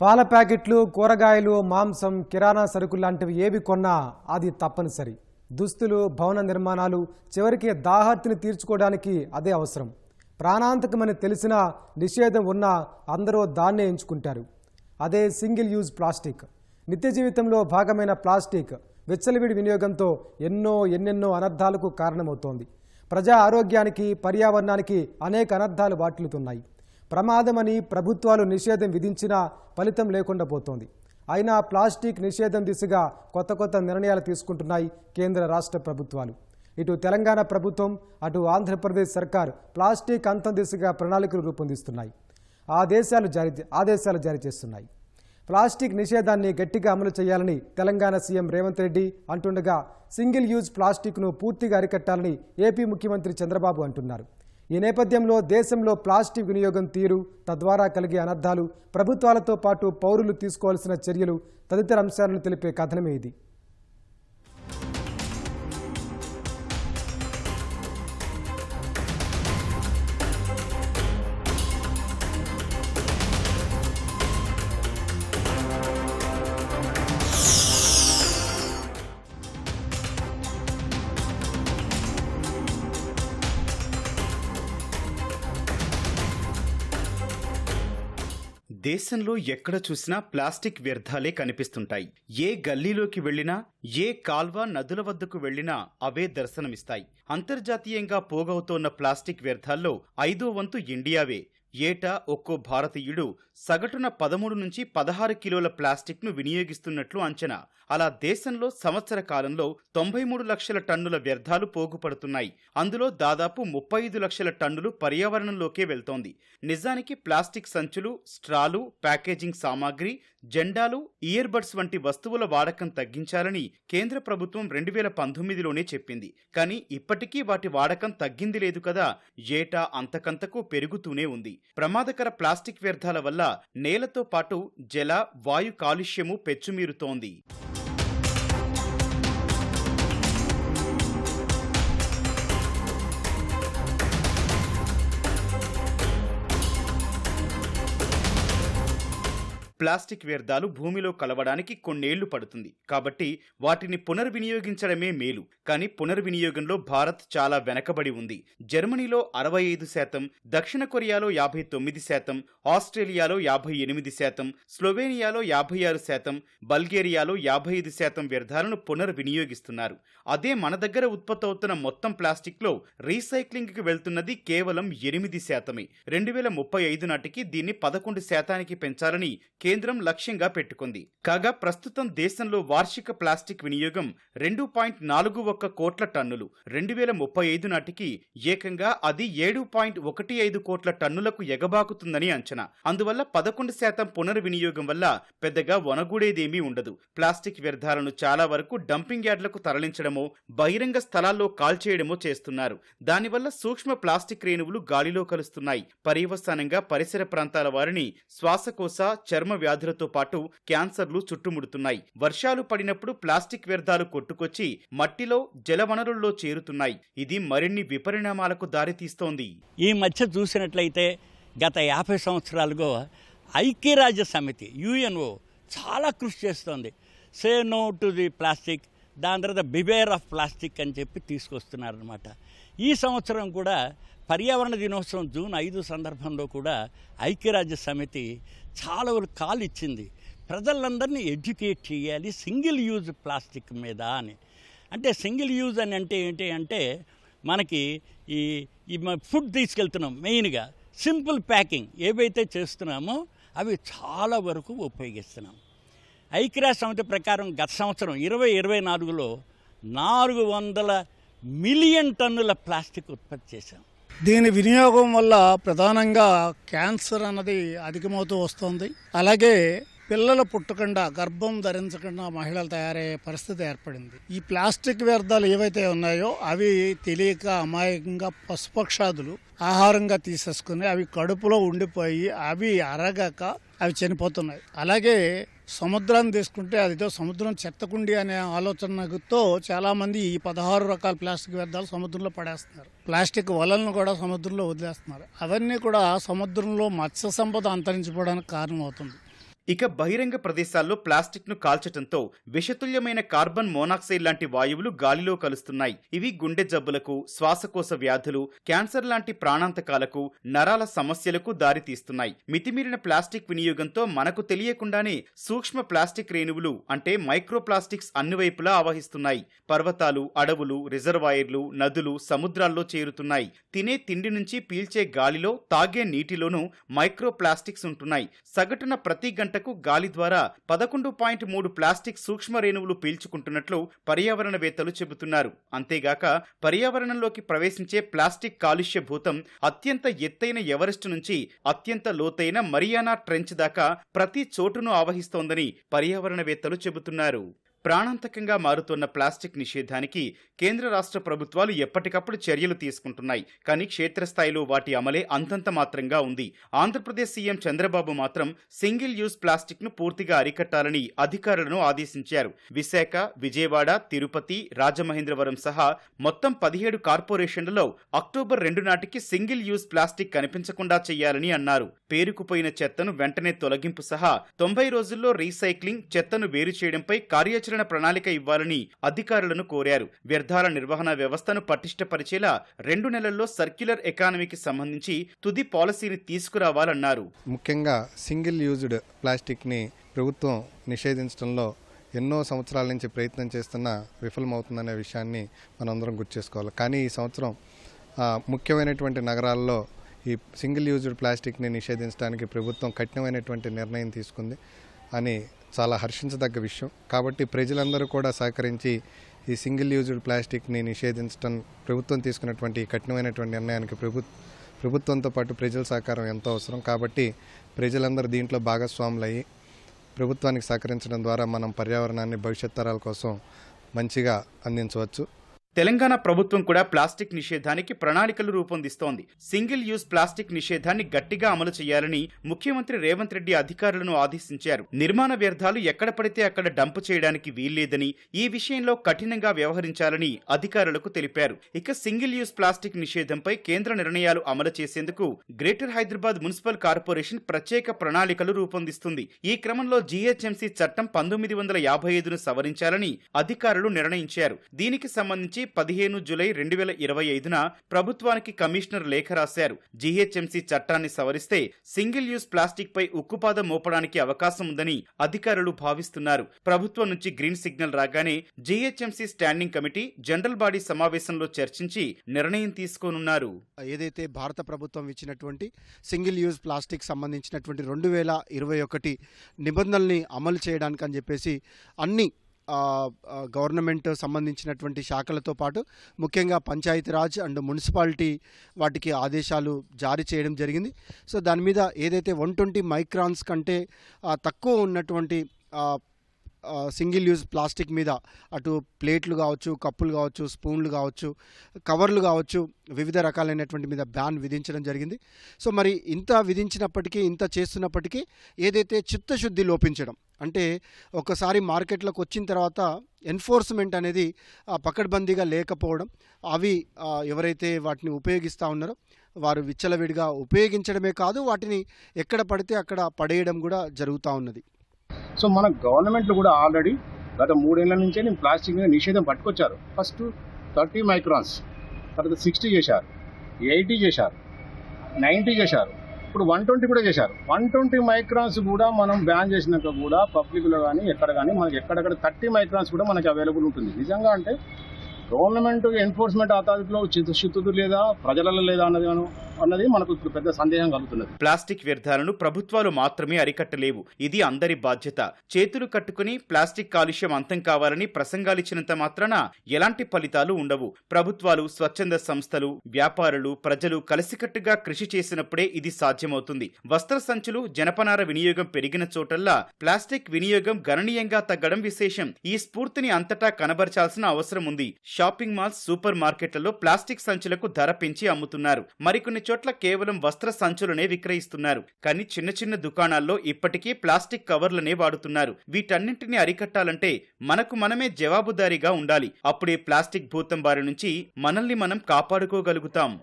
పాల ప్యాకెట్లు కూరగాయలు మాంసం కిరాణా సరుకులు లాంటివి ఏవి కొన్నా అది తప్పనిసరి. దుస్తులు భవన నిర్మాణాలు చివరికి దాహార్తిని తీర్చుకోవడానికి అదే అవసరం. ప్రాణాంతకమని తెలిసినా నిషేధం ఉన్నా అందరూ దాన్నే ఎంచుకుంటారు. అదే సింగిల్ యూజ్ ప్లాస్టిక్. నిత్య జీవితంలో భాగమైన ప్లాస్టిక్ వెచ్చలివిడి వినియోగంతో ఎన్నో ఎన్నెన్నో అనర్థాలకు కారణమవుతోంది. ప్రజా ఆరోగ్యానికి పర్యావరణానికి అనేక అనర్థాలు వాటిల్లుతున్నాయి. ప్రమాదమని ప్రభుత్వాలు నిషేధం విధించినా ఫలితం లేకుండా పోతోంది. అయినా ప్లాస్టిక్ నిషేధం దిశగా కొత్త కొత్త నిర్ణయాలు తీసుకుంటున్నాయి కేంద్ర రాష్ట్ర ప్రభుత్వాలు. ఇటు తెలంగాణ ప్రభుత్వం అటు ఆంధ్రప్రదేశ్ సర్కార్ ప్లాస్టిక్ అంతం దిశగా ప్రణాళికలు రూపొందిస్తున్నాయి. ఆదేశాలు జారీ ఆదేశాలు జారీ చేస్తున్నాయి. ప్లాస్టిక్ నిషేధాన్ని గట్టిగా అమలు చేయాలని తెలంగాణ సీఎం రేవంత్ రెడ్డి అంటుండగా సింగిల్ యూజ్ ప్లాస్టిక్ను పూర్తిగా అరికట్టాలని ఏపీ ముఖ్యమంత్రి చంద్రబాబు అంటున్నారు. ఈ నేపథ్యంలో దేశంలో ప్లాస్టిక్ వినియోగం తీరు తద్వారా కలిగే అనర్థాలు ప్రభుత్వాలతో పాటు పౌరులు తీసుకోవాల్సిన చర్యలు తదితర అంశాలను తెలిపే కథనమే ఇది. దేశంలో ఎక్కడ చూసినా ప్లాస్టిక్ వ్యర్థాలే కనిపిస్తుంటాయి. ఏ గల్లీలోకి వెళ్ళినా ఏ కాల్వ నదుల వద్దకు వెళ్ళినా అవే దర్శనమిస్తాయి. అంతర్జాతీయంగా పోగవుతోన్న ప్లాస్టిక్ వ్యర్థాల్లో ఐదో వంతు ఇండియావే. ఏటా ఒక్కో భారతీయుడు సగటున పదమూడు నుంచి పదహారు కిలోల ప్లాస్టిక్ను వినియోగిస్తున్నట్లు అంచనా. అలా దేశంలో సంవత్సర కాలంలో తొంభై మూడు లక్షల టన్నుల వ్యర్థాలు పోగుపడుతున్నాయి. అందులో దాదాపు ముప్పై ఐదు లక్షల టన్నులు పర్యావరణంలోకే వెళ్తోంది. నిజానికి ప్లాస్టిక్ సంచులు స్ట్రాలు ప్యాకేజింగ్ సామాగ్రి జెండాలు ఇయర్బడ్స్ వంటి వస్తువుల వాడకం తగ్గించాలని కేంద్ర ప్రభుత్వం రెండు వేల పంతొమ్మిదిలోనే చెప్పింది. కానీ ఇప్పటికీ వాటి వాడకం తగ్గింది లేదు కదా. ఏటా అంతకంతకు పెరుగుతూనే ఉంది. ప్రమాదకర ప్లాస్టిక్ వ్యర్థాల వల్ల నేలతో పాటు జల వాయు కాలుష్యము పెచ్చుమీరుతోంది. ప్లాస్టిక్ వ్యర్థాలు భూమిలో కలవడానికి కొన్నేళ్ళు పడుతుంది. కాబట్టి వాటిని పునర్వినియోగించడమే మేలు. కానీ పునర్వినియోగంలో భారత్ చాలా వెనకబడి ఉంది. జర్మనీలో అరవై ఐదు శాతం దక్షిణ కొరియాలో యాభై తొమ్మిది శాతం ఆస్ట్రేలియాలో యాభై ఎనిమిది శాతం స్లోవేనియాలో యాభై ఆరు శాతం బల్గేరియాలో యాభై ఐదు శాతం వ్యర్థాలను పునర్వినియోగిస్తున్నారు. అదే మన దగ్గర ఉత్పత్తి అవుతున్న మొత్తం ప్లాస్టిక్లో రీసైక్లింగ్కి వెళ్తున్నది కేవలం ఎనిమిది శాతమే. రెండు వేల ముప్పై ఐదు నాటికి దీన్ని పదకొండు శాతానికి పెంచాలని కేంద్రం లక్ష్యంగా పెట్టుకుంది. కాగా ప్రస్తుతం దేశంలో వార్షిక ప్లాస్టిక్ వినియోగం రెండు పాయింట్ నాలుగు ఒక్క కోట్ల టన్నులు. రెండు వేల ముప్పై ఐదు నాటికి ఏకంగా అది ఏడు పాయింట్ ఒకటి ఐదు కోట్ల టన్నులకు ఎగబాకుతుందని అంచనా. అందువల్ల పదకొండు శాతం పునర్వినియోగం వల్ల పెద్దగా వనగూడేదేమీ ఉండదు. ప్లాస్టిక్ వ్యర్థాలను చాలా వరకు డంపింగ్ యార్డులకు తరలించడమో బహిరంగ స్థలాల్లో కాల్చేయడమో చేస్తున్నారు. దానివల్ల సూక్ష్మ ప్లాస్టిక్ రేణువులు గాలిలో కలుస్తున్నాయి. పర్యవసానంగా పరిసర ప్రాంతాల వారిని శ్వాసకోశ చర్మ వ్యాధులతో పాటు క్యాన్సర్లు చుట్టుముడుతున్నాయి. వర్షాలు పడినప్పుడు ప్లాస్టిక్ వ్యర్థాలు కొట్టుకొచ్చి మట్టిలో జలవనరుల్లో చేరుతున్నాయి. ఇది మరిన్ని విపరిణామాలకు దారితీస్తోంది. ఈ మధ్య చూసినట్లయితే గత యాభై సంవత్సరాలుగా ఐక్యరాజ్య సమితి యుఎన్ఓ చాలా కృషి చేస్తోంది. Say no to the plastic దాని తర్వాత బిబేర్ ఆఫ్ ప్లాస్టిక్ అని చెప్పి తీసుకొస్తున్నారనమాట ఈ సంవత్సరం కూడా పర్యావరణ దినోత్సవం జూన్ ఐదు సందర్భంలో కూడా ఐక్యరాజ్య సమితి చాలా వరకు కాల్ ఇచ్చింది. ప్రజలందరినీ ఎడ్యుకేట్ చేయాలి సింగిల్ యూజ్ ప్లాస్టిక్ మీద అని. అంటే సింగిల్ యూజ్ అని అంటే ఏంటి అంటే మనకి ఈ ఈ ఫుడ్ తీసుకెళ్తున్నాం మెయిన్గా. సింపుల్ ప్యాకింగ్ ఏవైతే చేస్తున్నామో అవి చాలా వరకు ఉపయోగిస్తున్నాం. ఐక్యరాజ్య సమితి ప్రకారం గత సంవత్సరం ఇరవై ఇరవై నాలుగులో నాలుగు వందల మిలియన్ టన్నుల ప్లాస్టిక్ ఉత్పత్తి చేశాం. దీని వినియోగం వల్ల ప్రధానంగా క్యాన్సర్ అన్నది అధికమవుతూ వస్తుంది. అలాగే పిల్లలు పుట్టకుండా గర్భం ధరించకుండా మహిళలు తయారయ్యే పరిస్థితి ఏర్పడింది. ఈ ప్లాస్టిక్ వ్యర్థాలు ఏవైతే ఉన్నాయో అవి తెలియక అమాయకంగా పశుపక్షాదులు ఆహారంగా తీసేసుకుని అవి కడుపులో ఉండిపోయి అవి అరగక అవి చనిపోతున్నాయి. అలాగే సముద్రాన్ని తీసుకుంటే అదితో సముద్రం చెత్తకుండి అనే ఆలోచనతో చాలామంది ఈ పదహారు రకాల ప్లాస్టిక్ వ్యర్థాలు సముద్రంలో పడేస్తున్నారు. ప్లాస్టిక్ వలలను కూడా సముద్రంలో వదిలేస్తున్నారు. అవన్నీ కూడా సముద్రంలో మత్స్య సంపద అంతరించిపోవడానికి కారణం అవుతుంది ఇక బహిరంగ ప్రదేశాల్లో ప్లాస్టిక్ను కాల్చటంతో విషతుల్యమైన కార్బన్ మోనాక్సైడ్ లాంటి వాయువులు గాలిలో కలుస్తున్నాయి. ఇవి గుండె జబ్బులకు శ్వాసకోశ వ్యాధులు క్యాన్సర్ లాంటి ప్రాణాంతకాలకు నరాల సమస్యలకు దారితీస్తున్నాయి. మితిమీరిన ప్లాస్టిక్ వినియోగంతో మనకు తెలియకుండానే సూక్ష్మ ప్లాస్టిక్ రేణువులు అంటే మైక్రోప్లాస్టిక్స్ అన్ని వైపులా ఆవహిస్తున్నాయి. పర్వతాలు అడవులు రిజర్వాయర్లు నదులు సముద్రాల్లో చేరుతున్నాయి. తినే తిండి నుంచి పీల్చే గాలిలో తాగే నీటిలోనూ మైక్రోప్లాస్టిక్స్ ఉంటున్నాయి. సగటున ప్రతి గంట గంటకు గాలి ద్వారా పదకొండు పాయింట్ మూడు ప్లాస్టిక్ సూక్ష్మ రేణువులు పీల్చుకుంటున్నట్లు పర్యావరణవేత్తలు చెబుతున్నారు. అంతేగాక పర్యావరణంలోకి ప్రవేశించే ప్లాస్టిక్ కాలుష్య భూతం అత్యంత ఎత్తైన ఎవరెస్ట్ నుంచి అత్యంత లోతైన మరియానా ట్రెంచ్ దాకా ప్రతి చోటును ఆవహిస్తోందని పర్యావరణవేత్తలు చెబుతున్నారు. ప్రాణాంతకంగా మారుతున్న ప్లాస్టిక్ నిషేధానికి కేంద్ర రాష్ట్ర ప్రభుత్వాలు ఎప్పటికప్పుడు చర్యలు తీసుకుంటున్నాయి. కానీ క్షేత్రస్థాయిలో వాటి అమలే అంతంత మాత్రంగా ఉంది. ఆంధ్రప్రదేశ్ సీఎం చంద్రబాబు మాత్రం సింగిల్ యూజ్ ప్లాస్టిక్ను పూర్తిగా అరికట్టాలని అధికారులను ఆదేశించారు. విశాఖ విజయవాడ తిరుపతి రాజమహేంద్రవరం సహా మొత్తం పదిహేడు కార్పొరేషన్లలో అక్టోబర్ రెండు నాటికి సింగిల్ యూజ్ ప్లాస్టిక్ కనిపించకుండా చేయాలని అన్నారు. పేరుకుపోయిన చెత్తను వెంటనే తొలగింపు సహా తొంభై రోజుల్లో రీసైక్లింగ్ చెత్తను వేరు చేయడంపై కార్యాచరణ ప్రణాళిక ఇవ్వాలని అధికారులను కోరారు. వ్యర్థాల నిర్వహణ వ్యవస్థను పటిష్టపరిచేలా రెండు నెలల్లో సర్క్యులర్ ఎకానమీకి సంబంధించి తుది పాలసీని తీసుకురావాలన్నారు. ముఖ్యంగా సింగిల్ యూజ్డ్ ప్లాస్టిక్ని ప్రభుత్వం నిషేధించడంలో ఎన్నో సంవత్సరాల నుంచి ప్రయత్నం చేస్తున్న విఫలమవుతుందనే విషయాన్ని మనందరం గుర్తు చేసుకోవాలి. కానీ ఈ సంవత్సరం ముఖ్యమైనటువంటి నగరాల్లో ఈ సింగిల్ యూజ్డ్ ప్లాస్టిక్ని నిషేధించడానికి ప్రభుత్వం కఠినమైనటువంటి నిర్ణయం తీసుకుంది అని చాలా హర్షించదగ్గ విషయం. కాబట్టి ప్రజలందరూ కూడా సహకరించి ఈ సింగిల్ యూజ్డ్ ప్లాస్టిక్ని నిషేధించడం ప్రభుత్వం తీసుకున్నటువంటి కఠినమైనటువంటి నిర్ణయానికి ప్రభు ప్రభుత్వంతో పాటు ప్రజల సహకారం ఎంతో అవసరం. కాబట్టి ప్రజలందరూ దీంట్లో భాగస్వాములయ్యి ప్రభుత్వానికి సహకరించడం ద్వారా మనం పర్యావరణాన్ని భవిష్యత్ తరాల కోసం మంచిగా అందించవచ్చు. తెలంగాణ ప్రభుత్వం కూడా ప్లాస్టిక్ నిషేధానికి ప్రణాళికలు రూపొందిస్తోంది. సింగిల్ యూజ్ ప్లాస్టిక్ నిషేధాన్ని గట్టిగా అమలు చేయాలని ముఖ్యమంత్రి రేవంత్ రెడ్డి అధికారులను ఆదేశించారు. నిర్మాణ వ్యర్థాలు ఎక్కడ పడితే అక్కడ డంప్ చేయడానికి వీల్లేదని ఈ విషయంలో కఠినంగా వ్యవహరించాలని అధికారులకు తెలిపారు. ఇక సింగిల్ యూజ్ ప్లాస్టిక్ నిషేధంపై కేంద్ర నిర్ణయాలు అమలు చేసేందుకు గ్రేటర్ హైదరాబాద్ మున్సిపల్ కార్పొరేషన్ ప్రత్యేక ప్రణాళికలు రూపొందిస్తుంది. ఈ క్రమంలో జీహెచ్ఎంసీ చట్టం పంతొమ్మిది వందల యాభై ఐదును సవరించాలని అధికారులు నిర్ణయించారు. దీనికి సంబంధించి పదిహేను జులై రెండు వేల ఇరవై ఐదున ప్రభుత్వానికి కమిషనర్ లేఖ రాశారు. జీహెచ్ఎంసీ చట్టాన్ని సవరిస్తే సింగిల్ యూజ్ ప్లాస్టిక్ పై ఉక్కుపాదం మోపడానికి అవకాశం ఉందని అధికారులు భావిస్తున్నారు. ప్రభుత్వం నుంచి గ్రీన్ సిగ్నల్ రాగానే GHMC standing committee general body సమావేశంలో చర్చించి నిర్ణయం తీసుకోనున్నారు. ఏదైతే భారత ప్రభుత్వం ఇచ్చినటువంటి సింగిల్ యూజ్ ప్లాస్టిక్ సంబంధించినటువంటి రెండు వేల ఇరవై ఒకటి నిబంధనల్ని అమలు చేయడానికి అని చెప్పేసి అన్ని గవర్నమెంట్ సంబంధించినటువంటి శాఖలతో పాటు ముఖ్యంగా పంచాయతీరాజ్ అండ్ మున్సిపాలిటీ వాటికి ఆదేశాలు జారీ చేయడం జరిగింది. సో దాని మీద ఏదైతే వన్ ట్వంటీ మైక్రాన్స్ కంటే తక్కువ ఉన్నటువంటి సింగిల్ యూజ్ ప్లాస్టిక్ మీద అటు ప్లేట్లు కావచ్చు కప్పులు కావచ్చు స్పూన్లు కావచ్చు కవర్లు కావచ్చు వివిధ రకాలైనటువంటి మీద బ్యాన్ విధించడం జరిగింది. సో మరి ఇంత విధించినప్పటికీ ఇంత చేస్తున్నప్పటికీ ఏదైతే చిత్తశుద్ధి లోపించడం అంటే ఒకసారి మార్కెట్లోకి వచ్చిన తర్వాత ఎన్ఫోర్స్మెంట్ అనేది పకడ్బందీగా లేకపోవడం అవి ఎవరైతే వాటిని ఉపయోగిస్తూ ఉన్నారో వారు విచ్చలవిడిగా ఉపయోగించడమే కాదు వాటిని ఎక్కడ పడితే అక్కడ పడేయడం కూడా జరుగుతూ ఉన్నది. సో మన గవర్నమెంట్లు కూడా ఆల్రెడీ గత మూడేళ్ళ నుంచే నేను ప్లాస్టిక్ మీద నిషేధం పట్టుకొచ్చారు. ఫస్ట్ థర్టీ మైక్రాన్స్ తర్వాత సిక్స్టీ చేశారు ఎయిటీ చేశారు నైంటీ చేశారు ఇప్పుడు వన్ ట్వంటీ కూడా చేశారు. వన్ ట్వంటీ మైక్రాన్స్ కూడా మనం బ్యాన్ చేసినాక కూడా పబ్లిక్లో కానీ ఎక్కడ కానీ మనకి ఎక్కడెక్కడ థర్టీ మైక్రాన్స్ కూడా మనకి అవైలబుల్ ఉంటుంది. నిజంగా అంటే గవర్నమెంట్ ఎన్ఫోర్స్మెంట్ అథారిటీలో చిత్తశుద్ధి లేదా ప్రజలలో లేదా అన్నది అన్నది మనకు ఇప్పుడు పెద్ద సందేహం కలుగుతున్నది. ప్లాస్టిక్ వ్యర్థాలను ప్రభుత్వాలు మాత్రమే అరికట్టలేవు. ఇది అందరి బాధ్యత. చేతులు కట్టుకుని ప్లాస్టిక్ కాలుష్యం అంతం కావాలని ప్రసంగాలిచ్చినంత మాత్రాన ఎలాంటి ఫలితాలు ఉండవు. ప్రభుత్వాలు స్వచ్ఛంద సంస్థలు వ్యాపారులు ప్రజలు కలిసికట్టుగా కృషి చేసినప్పుడే ఇది సాధ్యమవుతుంది. వస్త్ర సంచులు జనపనార వినియోగం పెరిగిన చోటల్లా ప్లాస్టిక్ వినియోగం గణనీయంగా తగ్గడం విశేషం. ఈ స్ఫూర్తిని అంతటా కనబరచాల్సిన అవసరం ఉంది. షాపింగ్ మాల్స్ సూపర్ మార్కెట్లలో ప్లాస్టిక్ సంచులకు ధర పెంచి అమ్ముతున్నారు. మరికొన్ని చోట్ల కేవలం వస్త్ర సంచులనే విక్రయిస్తున్నారు. కానీ చిన్న చిన్న దుకాణాల్లో ఇప్పటికీ ప్లాస్టిక్ కవర్లనే వాడుతున్నారు. వీటన్నింటినీ అరికట్టాలంటే మనకు మనమే జవాబుదారీగా ఉండాలి. అప్పుడే ప్లాస్టిక్ భూతం బారి నుంచి మనల్ని మనం కాపాడుకోగలుగుతాం.